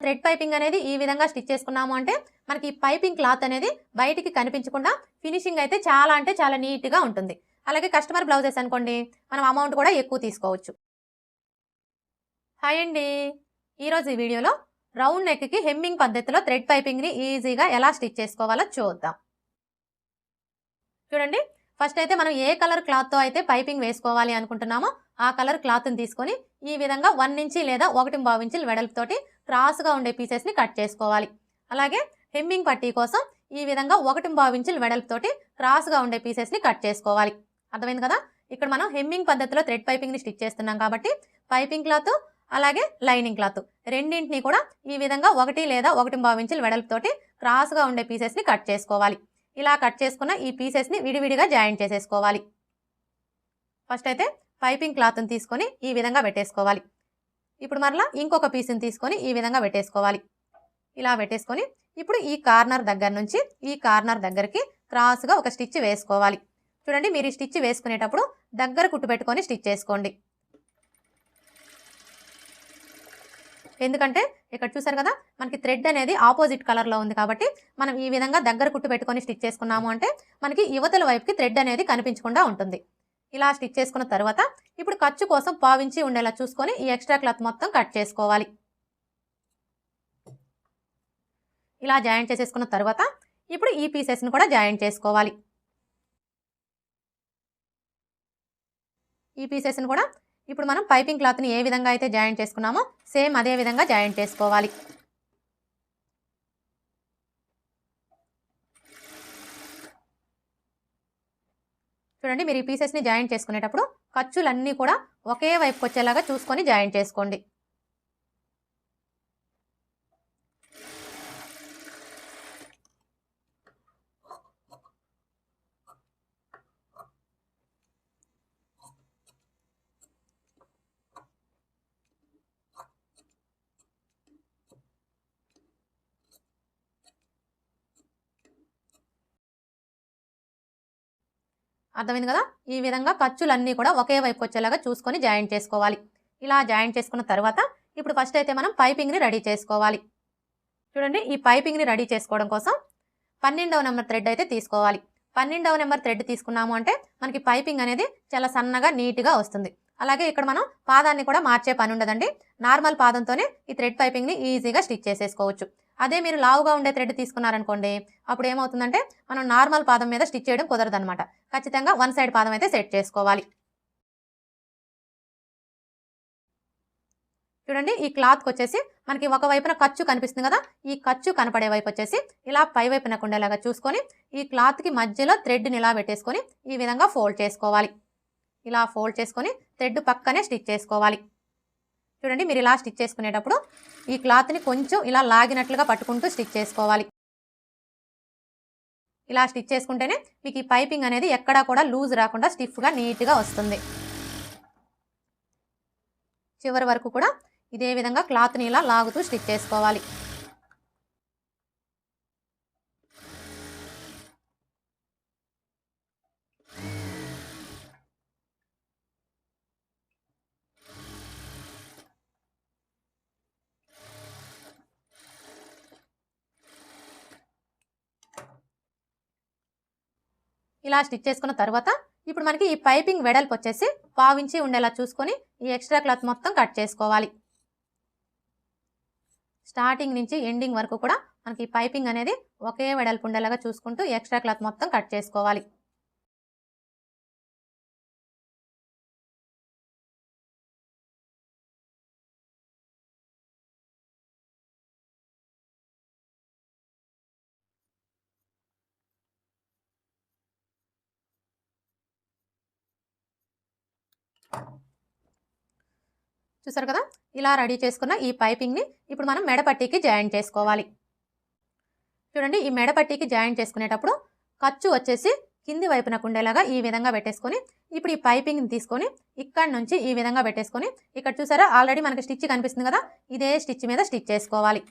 Thread piping అనేది ఈ విధంగా స్టిచ్ చేసుకున్నాము అంటే మనకి ఈ పైపింగ్ క్లాత్ అనేది బయటికి కనిపించకుండా ఫినిషింగ్ అయితే చాలా అంటే చాలా నీట్గా ఉంటుంది. అలాగే కస్టమర్ బ్లౌజెస్ అనుకోండి మనం అమౌంట్ కూడా ఎక్కువ తీసుకోవచ్చు. హాయ్ అండి. ఈరోజు ఈ వీడియోలో రౌండ్ నెక్కి హెమ్మింగ్ పద్ధతిలో థ్రెడ్ పైపింగ్ని ఈజీగా ఎలా స్టిచ్ చేసుకోవాలో చూద్దాం. చూడండి ఫస్ట్ అయితే మనం ఏ కలర్ క్లాత్తో అయితే పైపింగ్ వేసుకోవాలి అనుకుంటున్నామో ఆ కలర్ క్లాత్ని తీసుకొని ఈ విధంగా వన్ ఇంచి లేదా ఒకటి బావు వెడల్పుతోటి క్రాస్గా ఉండే పీసెస్ని కట్ చేసుకోవాలి. అలాగే హెమ్మింగ్ పట్టీ కోసం ఈ విధంగా ఒకటి బావు వెడల్పుతోటి క్రాస్గా ఉండే పీసెస్ని కట్ చేసుకోవాలి. అర్థమైంది కదా? ఇక్కడ మనం హెమ్మింగ్ పద్ధతిలో థ్రెడ్ పైపింగ్ని స్టిచ్ చేస్తున్నాం కాబట్టి పైపింగ్ క్లాత్ అలాగే లైనింగ్ క్లాత్ రెండింటిని కూడా ఈ విధంగా ఒకటి లేదా ఒకటి బావు వెడల్పుతోటి క్రాస్గా ఉండే పీసెస్ని కట్ చేసుకోవాలి. ఇలా కట్ చేసుకున్న ఈ పీసెస్ని విడివిడిగా జాయింట్ చేసేసుకోవాలి. ఫస్ట్ అయితే పైపింగ్ క్లాత్ని తీసుకొని ఈ విధంగా పెట్టేసుకోవాలి. ఇప్పుడు మరలా ఇంకొక పీస్ని తీసుకొని ఈ విధంగా పెట్టేసుకోవాలి. ఇలా పెట్టేసుకొని ఇప్పుడు ఈ కార్నర్ దగ్గర నుంచి ఈ కార్నర్ దగ్గరికి క్రాస్గా ఒక స్టిచ్ వేసుకోవాలి. చూడండి మీరు ఈ స్టిచ్ వేసుకునేటప్పుడు దగ్గర కుట్టు పెట్టుకొని స్టిచ్ చేసుకోండి. ఎందుకంటే ఇక్కడ చూసారు కదా మనకి థ్రెడ్ అనేది ఆపోజిట్ కలర్లో ఉంది కాబట్టి మనం ఈ విధంగా దగ్గర కుట్టు పెట్టుకొని స్టిచ్ చేసుకున్నాము అంటే మనకి యువతల వైపుకి థ్రెడ్ అనేది కనిపించకుండా ఉంటుంది. ఇలా స్టిచ్ చేసుకున్న తర్వాత ఇప్పుడు ఖర్చు కోసం పావించి ఉండేలా చూసుకొని ఈ ఎక్స్ట్రా క్లాత్ మొత్తం కట్ చేసుకోవాలి. ఇలా జాయింట్ చేసేసుకున్న తర్వాత ఇప్పుడు ఈ పీసెస్ని కూడా జాయింట్ చేసుకోవాలి. ఈ పీసెస్ని కూడా ఇప్పుడు మనం పైపింగ్ క్లాత్ని ఏ విధంగా అయితే జాయింట్ చేసుకున్నామో సేమ్ అదే విధంగా జాయింట్ చేసుకోవాలి. చూడండి మీరు ఈ పీసెస్ని జాయింట్ చేసుకునేటప్పుడు ఖర్చులన్నీ కూడా ఒకే వైపుకి వచ్చేలాగా చూసుకొని జాయింట్ చేసుకోండి. అర్థమైంది కదా? ఈ విధంగా ఖర్చులన్నీ కూడా ఒకే వైపు వచ్చేలాగా చూసుకొని జాయింట్ చేసుకోవాలి. ఇలా జాయింట్ చేసుకున్న తర్వాత ఇప్పుడు ఫస్ట్ అయితే మనం పైపింగ్ని రెడీ చేసుకోవాలి. చూడండి ఈ పైపింగ్ని రెడీ చేసుకోవడం కోసం పన్నెండవ నెంబర్ థ్రెడ్ అయితే తీసుకోవాలి. పన్నెండవ నెంబర్ థ్రెడ్ తీసుకున్నాము అంటే మనకి పైపింగ్ అనేది చాలా సన్నగా నీట్గా వస్తుంది. అలాగే ఇక్కడ మనం పాదాన్ని కూడా మార్చే పని ఉండదండి. నార్మల్ పాదంతోనే ఈ థ్రెడ్ పైపింగ్ని ఈజీగా స్టిచ్ చేసేసుకోవచ్చు. అదే మీరు లావుగా ఉండే థ్రెడ్ తీసుకున్నారనుకోండి అప్పుడు ఏమవుతుందంటే మనం నార్మల్ పాదం మీద స్టిచ్ చేయడం కుదరదనమాట ఖచ్చితంగా వన్ సైడ్ పాదం అయితే సెట్ చేసుకోవాలి. చూడండి ఈ క్లాత్కి వచ్చేసి మనకి ఒక వైపున ఖర్చు కనిపిస్తుంది కదా ఈ ఖర్చు కనపడే వైపు వచ్చేసి ఇలా పై వైపున ఉండేలాగా చూసుకొని ఈ క్లాత్కి మధ్యలో థ్రెడ్ని ఇలా పెట్టేసుకొని ఈ విధంగా ఫోల్డ్ చేసుకోవాలి. ఇలా ఫోల్డ్ చేసుకొని థ్రెడ్ పక్కనే స్టిచ్ చేసుకోవాలి. చూడండి మీరు ఇలా స్టిచ్ చేసుకునేటప్పుడు ఈ క్లాత్ని కొంచెం ఇలా లాగినట్లుగా పట్టుకుంటూ స్టిచ్ చేసుకోవాలి. ఇలా స్టిచ్ చేసుకుంటేనే మీకు ఈ పైపింగ్ అనేది ఎక్కడా కూడా లూజ్ రాకుండా స్టిఫ్గా నీట్గా వస్తుంది. చివరి వరకు కూడా ఇదే విధంగా క్లాత్ని ఇలా లాగుతూ స్టిచ్ చేసుకోవాలి. ఇలా స్టిచ్ చేసుకున్న తర్వాత ఇప్పుడు మనకి ఈ పైపింగ్ వెడల్పు వచ్చేసి పావించి ఉండేలా చూసుకొని ఈ ఎక్స్ట్రా క్లాత్ మొత్తం కట్ చేసుకోవాలి. స్టార్టింగ్ నుంచి ఎండింగ్ వరకు కూడా మనకి ఈ పైపింగ్ అనేది ఒకే వెడల్పు ఉండేలాగా చూసుకుంటూ ఎక్స్ట్రా క్లాత్ మొత్తం కట్ చేసుకోవాలి. చూసారు కదా? ఇలా రెడీ చేసుకున్న ఈ పైపింగ్ని ఇప్పుడు మనం మెడపట్టీకి జాయిన్ చేసుకోవాలి. చూడండి ఈ మెడపట్టీకి జాయిన్ చేసుకునేటప్పుడు ఖర్చు వచ్చేసి కింది వైపున ఉండేలాగా ఈ విధంగా పెట్టేసుకొని ఇప్పుడు ఈ పైపింగ్ని తీసుకొని ఇక్కడ నుంచి ఈ విధంగా పెట్టేసుకొని ఇక్కడ చూసారా? ఆల్రెడీ మనకి స్టిచ్ కనిపిస్తుంది కదా? ఇదే స్టిచ్ మీద స్టిచ్ చేసుకోవాలి.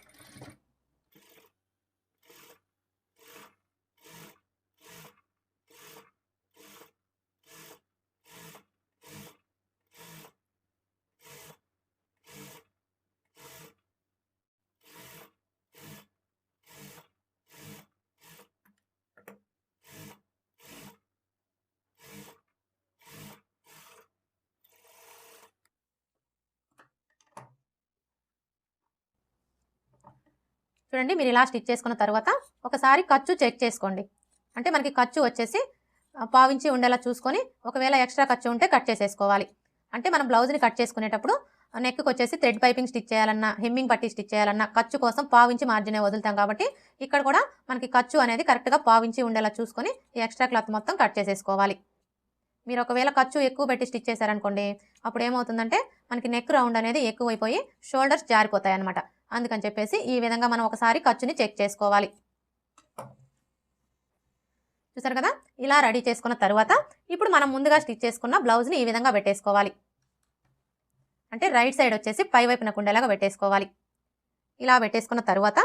చూడండి మీరు ఇలా స్టిచ్ చేసుకున్న తర్వాత ఒకసారి ఖర్చు చెక్ చేసుకోండి. అంటే మనకి ఖర్చు వచ్చేసి పావించి ఉండేలా చూసుకొని ఒకవేళ ఎక్స్ట్రా ఖర్చు ఉంటే కట్ చేసేసుకోవాలి. అంటే మనం బ్లౌజ్ని కట్ చేసుకునేటప్పుడు నెక్కి వచ్చేసి థ్రెడ్ పైపింగ్ స్టిచ్ చేయాలన్నా హెమ్మింగ్ పట్టి స్టిచ్ చేయాలన్నా ఖర్చు కోసం పావించి మార్జినే వదులుతాం కాబట్టి ఇక్కడ కూడా మనకి ఖర్చు అనేది కరెక్ట్గా పావించి ఉండేలా చూసుకొని ఈ ఎక్స్ట్రా క్లాత్ మొత్తం కట్ చేసేసుకోవాలి. మీరు ఒకవేళ ఖర్చు ఎక్కువ పెట్టి స్టిచ్ చేశారనుకోండి అప్పుడు ఏమవుతుందంటే మనకి నెక్ రౌండ్ అనేది ఎక్కువైపోయి షోల్డర్స్ జారిపోతాయి అనమాట అందుకని చెప్పేసి ఈ విధంగా మనం ఒకసారి ఖర్చుని చెక్ చేసుకోవాలి. చూసారు కదా? ఇలా రెడీ చేసుకున్న తర్వాత ఇప్పుడు మనం ముందుగా స్టిచ్ చేసుకున్న బ్లౌజ్ని ఈ విధంగా పెట్టేసుకోవాలి. అంటే రైట్ సైడ్ వచ్చేసి పై వైపున కుండేలాగా పెట్టేసుకోవాలి. ఇలా పెట్టేసుకున్న తర్వాత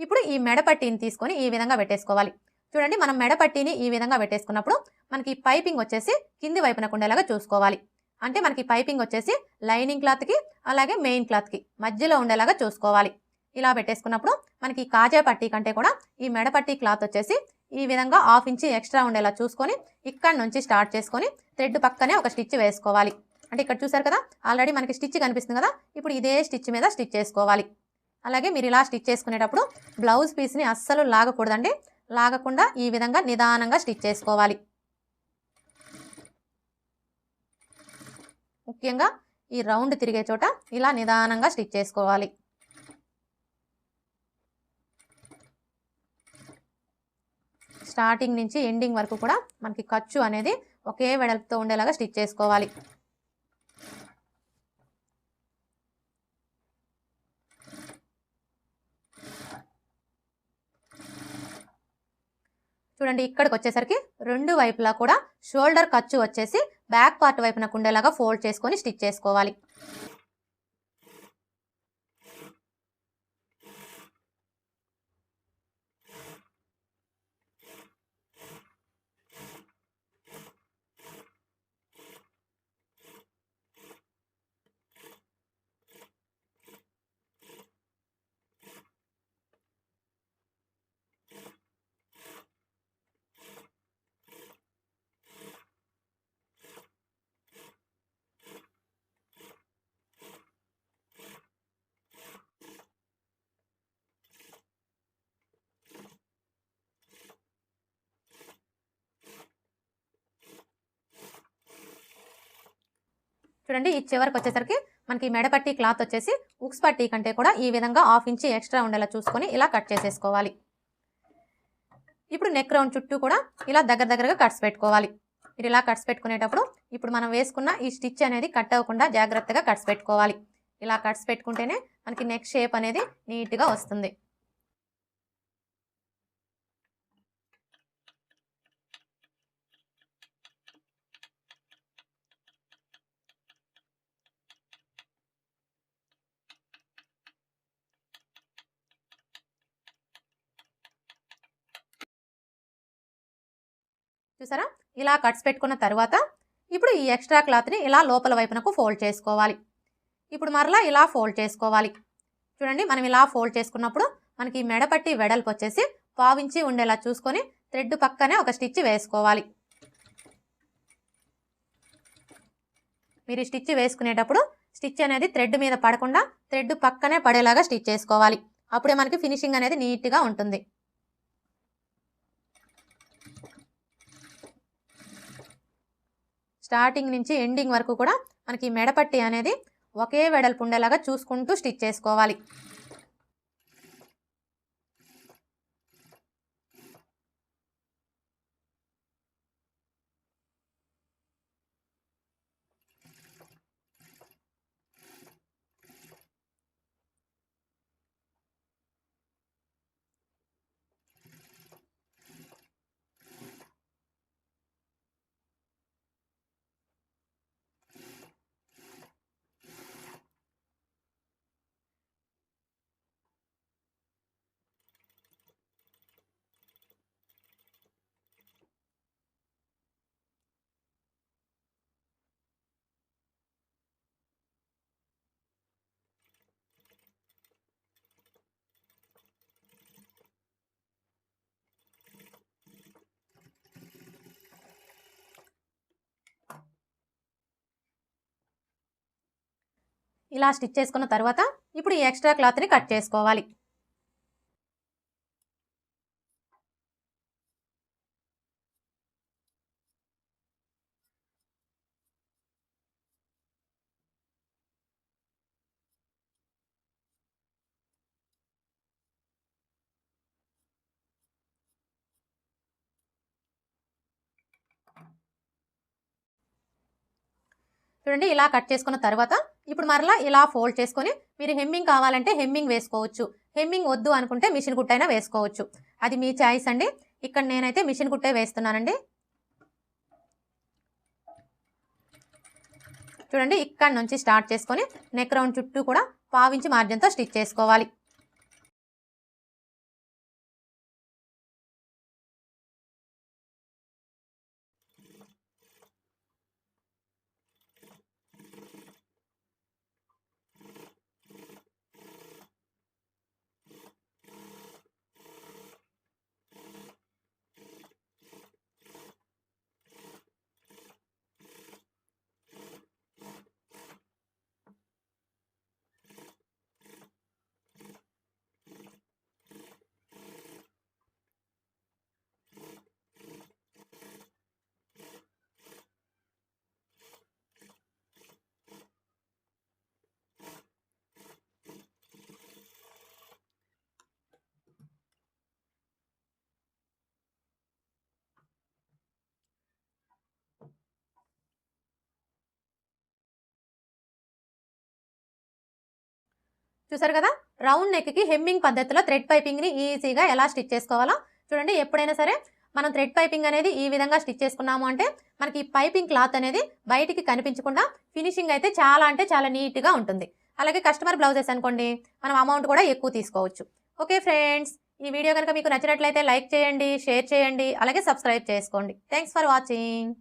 ఇప్పుడు ఈ మెడపట్టీని తీసుకొని ఈ విధంగా పెట్టేసుకోవాలి. చూడండి మనం మెడపట్టీని ఈ విధంగా పెట్టేసుకున్నప్పుడు మనకి పైపింగ్ వచ్చేసి కింది వైపున కుండేలాగా చూసుకోవాలి. అంటే మనకి పైపింగ్ వచ్చేసి లైనింగ్ క్లాత్కి అలాగే మెయిన్ క్లాత్కి మధ్యలో ఉండేలాగా చూసుకోవాలి. ఇలా పెట్టేసుకున్నప్పుడు మనకి కాజా పట్టీ కంటే కూడా ఈ మెడపట్టి క్లాత్ వచ్చేసి ఈ విధంగా హాఫ్ ఇంచి ఎక్స్ట్రా ఉండేలా చూసుకొని ఇక్కడ నుంచి స్టార్ట్ చేసుకొని థ్రెడ్ పక్కనే ఒక స్టిచ్ వేసుకోవాలి. అంటే ఇక్కడ చూసారు కదా ఆల్రెడీ మనకి స్టిచ్ కనిపిస్తుంది కదా ఇప్పుడు ఇదే స్టిచ్ మీద స్టిచ్ చేసుకోవాలి. అలాగే మీరు ఇలా స్టిచ్ చేసుకునేటప్పుడు బ్లౌజ్ పీస్ని అస్సలు లాగకూడదండి. లాగకుండా ఈ విధంగా నిదానంగా స్టిచ్ చేసుకోవాలి. ముఖ్యంగా ఈ రౌండ్ తిరిగే చోట ఇలా నిదానంగా స్టిచ్ చేసుకోవాలి. స్టార్టింగ్ నుంచి ఎండింగ్ వరకు కూడా మనకి ఖర్చు అనేది ఒకే వెడల్పుతో ఉండేలాగా స్టిచ్ చేసుకోవాలి. చూడండి ఇక్కడికి వచ్చేసరికి రెండు వైపులా కూడా షోల్డర్ ఖర్చు వచ్చేసి బ్యాక్ పార్ట్ వైపున కుండేలాగా ఫోల్డ్ చేసుకొని స్టిచ్ చేసుకోవాలి. చూడండి ఈ చివరికి వచ్చేసరికి మనకి మెడపట్టి క్లాత్ వచ్చేసి ఉక్స్ పట్టి కంటే కూడా ఈ విధంగా హాఫ్ ఇంచి ఎక్స్ట్రా ఉండేలా చూసుకొని ఇలా కట్ చేసేసుకోవాలి. ఇప్పుడు నెక్ రౌండ్ చుట్టూ కూడా ఇలా దగ్గర దగ్గరగా కట్స్ పెట్టుకోవాలి. మీరు ఇలా కట్స్ పెట్టుకునేటప్పుడు ఇప్పుడు మనం వేసుకున్న ఈ స్టిచ్ అనేది కట్ అవ్వకుండా జాగ్రత్తగా కట్స్ పెట్టుకోవాలి. ఇలా కట్స్ పెట్టుకుంటేనే మనకి నెక్ షేప్ అనేది నీట్గా వస్తుంది. చూసారా? ఇలా కట్స్ పెట్టుకున్న తర్వాత ఇప్పుడు ఈ ఎక్స్ట్రా క్లాత్ని ఇలా లోపల వైపునకు ఫోల్డ్ చేసుకోవాలి. ఇప్పుడు మరలా ఇలా ఫోల్డ్ చేసుకోవాలి. చూడండి మనం ఇలా ఫోల్డ్ చేసుకున్నప్పుడు మనకి మెడపట్టి వెడల్పు వచ్చేసి పావించి ఉండేలా చూసుకొని థ్రెడ్ పక్కనే ఒక స్టిచ్ వేసుకోవాలి. మీరు స్టిచ్ వేసుకునేటప్పుడు స్టిచ్ అనేది థ్రెడ్ మీద పడకుండా థ్రెడ్ పక్కనే పడేలాగా స్టిచ్ చేసుకోవాలి. అప్పుడే మనకి ఫినిషింగ్ అనేది నీట్గా ఉంటుంది. స్టార్టింగ్ నుంచి ఎండింగ్ వరకు కూడా మనకి మెడపట్టి అనేది ఒకే వెడల్పు ఉండేలాగా చూసుకుంటూ స్టిచ్ చేసుకోవాలి. ఇలా స్టిచ్ చేసుకున్న తర్వాత ఇప్పుడు ఈ ఎక్స్ట్రా క్లాత్ని కట్ చేసుకోవాలి. చూడండి ఇలా కట్ చేసుకున్న తర్వాత ఇప్పుడు మరలా ఇలా ఫోల్డ్ చేసుకొని మీరు హెమ్మింగ్ కావాలంటే హెమ్మింగ్ వేసుకోవచ్చు. హెమ్మింగ్ వద్దు అనుకుంటే మిషన్ కుట్టైనా వేసుకోవచ్చు. అది మీ చాయిస్ అండి. ఇక్కడ నేనైతే మిషన్ కుట్టే వేస్తున్నానండి. చూడండి ఇక్కడ నుంచి స్టార్ట్ చేసుకొని నెక్ రౌండ్ చుట్టూ కూడా పావించి మార్జిన్తో స్టిచ్ చేసుకోవాలి. చూసారు కదా? రౌండ్ నెక్కి హెమ్మింగ్ పద్ధతిలో థ్రెడ్ పైపింగ్ని ఈజీగా ఎలా స్టిచ్ చేసుకోవాలో చూడండి. ఎప్పుడైనా సరే మనం థ్రెడ్ పైపింగ్ అనేది ఈ విధంగా స్టిచ్ చేసుకున్నాము అంటే మనకి ఈ పైపింగ్ క్లాత్ అనేది బయటికి కనిపించకుండా ఫినిషింగ్ అయితే చాలా అంటే చాలా నీట్గా ఉంటుంది. అలాగే కస్టమర్ బ్లౌజెస్ అనుకోండి మనం అమౌంట్ కూడా ఎక్కువ తీసుకోవచ్చు. ఓకే ఫ్రెండ్స్ ఈ వీడియో కనుక మీకు నచ్చినట్లయితే లైక్ చేయండి షేర్ చేయండి అలాగే సబ్స్క్రైబ్ చేసుకోండి. Thanks for watching.